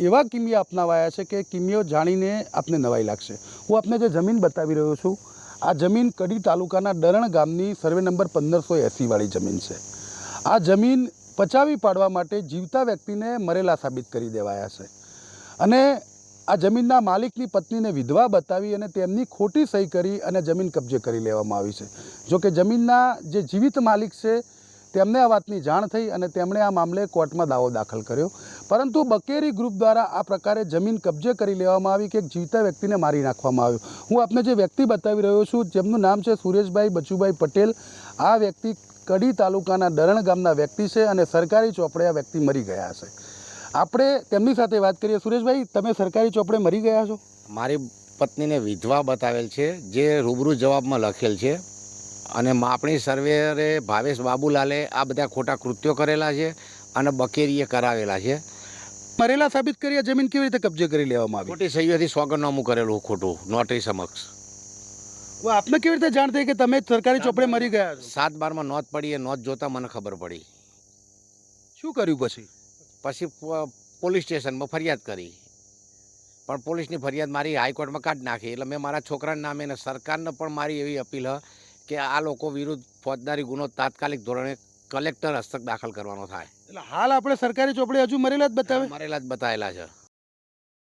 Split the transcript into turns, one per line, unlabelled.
એવા કિમિયા અપનાવાયા છે કે કિમિયો જાણીને આપને નવાઈ લાગશે. હું આપને જે જમીન બતાવી રહ્યો છું, આ જમીન કડી તાલુકાના ડરણ ગામની સર્વે નંબર પંદરસો એંસીવાળી જમીન છે. આ જમીન પચાવી પાડવા માટે જીવતા વ્યક્તિને મરેલા સાબિત કરી દેવાયા છે. અને આ જમીનના માલિકની પત્નીને વિધવા બતાવી અને તેમની ખોટી સહી કરી અને જમીન કબજે કરી લેવામાં આવી છે. જો કે જમીનના જે જીવિત માલિક છે તેમને આ વાતની જાણ થઈ અને તેમણે આ મામલે કોર્ટમાં દાવો દાખલ કર્યો. પરંતુ બકેરી ગ્રુપ દ્વારા આ પ્રકારે જમીન કબજે કરી લેવામાં આવી કે એક જીવતા વ્યક્તિને મારી નાખવામાં આવ્યો. હું આપને જે વ્યક્તિ બતાવી રહ્યો છું, જેમનું નામ છે સુરેશભાઈ બચુભાઈ પટેલ, આ વ્યક્તિ કડી તાલુકાના દરણ ગામના વ્યક્તિ છે અને સરકારી ચોપડે આ વ્યક્તિ મરી ગયા છે. આપણે તેમની સાથે વાત કરીએ. સુરેશભાઈ, તમે સરકારી ચોપડે મરી ગયા છો?
મારી પત્નીને વિધવા બતાવેલ છે, જે રૂબરૂ જવાબમાં લખેલ છે. અને માપણી સર્વેરે ભાવેશ બાબુલાલે આ બધા ખોટા કૃત્યો કરેલા છે અને બકેરીએ કરાવેલા છે.
મરેલા સાબિત કરી જમીન કેવી રીતે કબજે કરી લેવામાં આવી?
ખોટી સહીઓથી સોગંદનામું કરેલું ખોટું નોટરી સમક્ષ.
આપને કેવી રીતે જાણ થઈ કે તમે સરકારી ચોપડે મરી ગયા
સાત બારમાં નોંધ પડી એ નોંધ જોતા મને ખબર પડી.
શું કર્યું પછી?
પછી પોલીસ સ્ટેશનમાં ફરિયાદ કરી. પણ પોલીસની ફરિયાદ મારી હાઈકોર્ટમાં કાઢી નાખી. એટલે મેં મારા છોકરાના નામે અને સરકારને પણ મારી એવી અપીલ હ કે આ લોકો વિરુદ્ધ ફોજદારી ગુનો તાત્કાલિક ધોરણે કલેક્ટર હસ્તક દાખલ કરવાનો થાય.
એટલે હાલ આપણે સરકારી ચોપડી હજુ મરેલા જ બતાવે?
મરેલા જ બતાવેલા છે.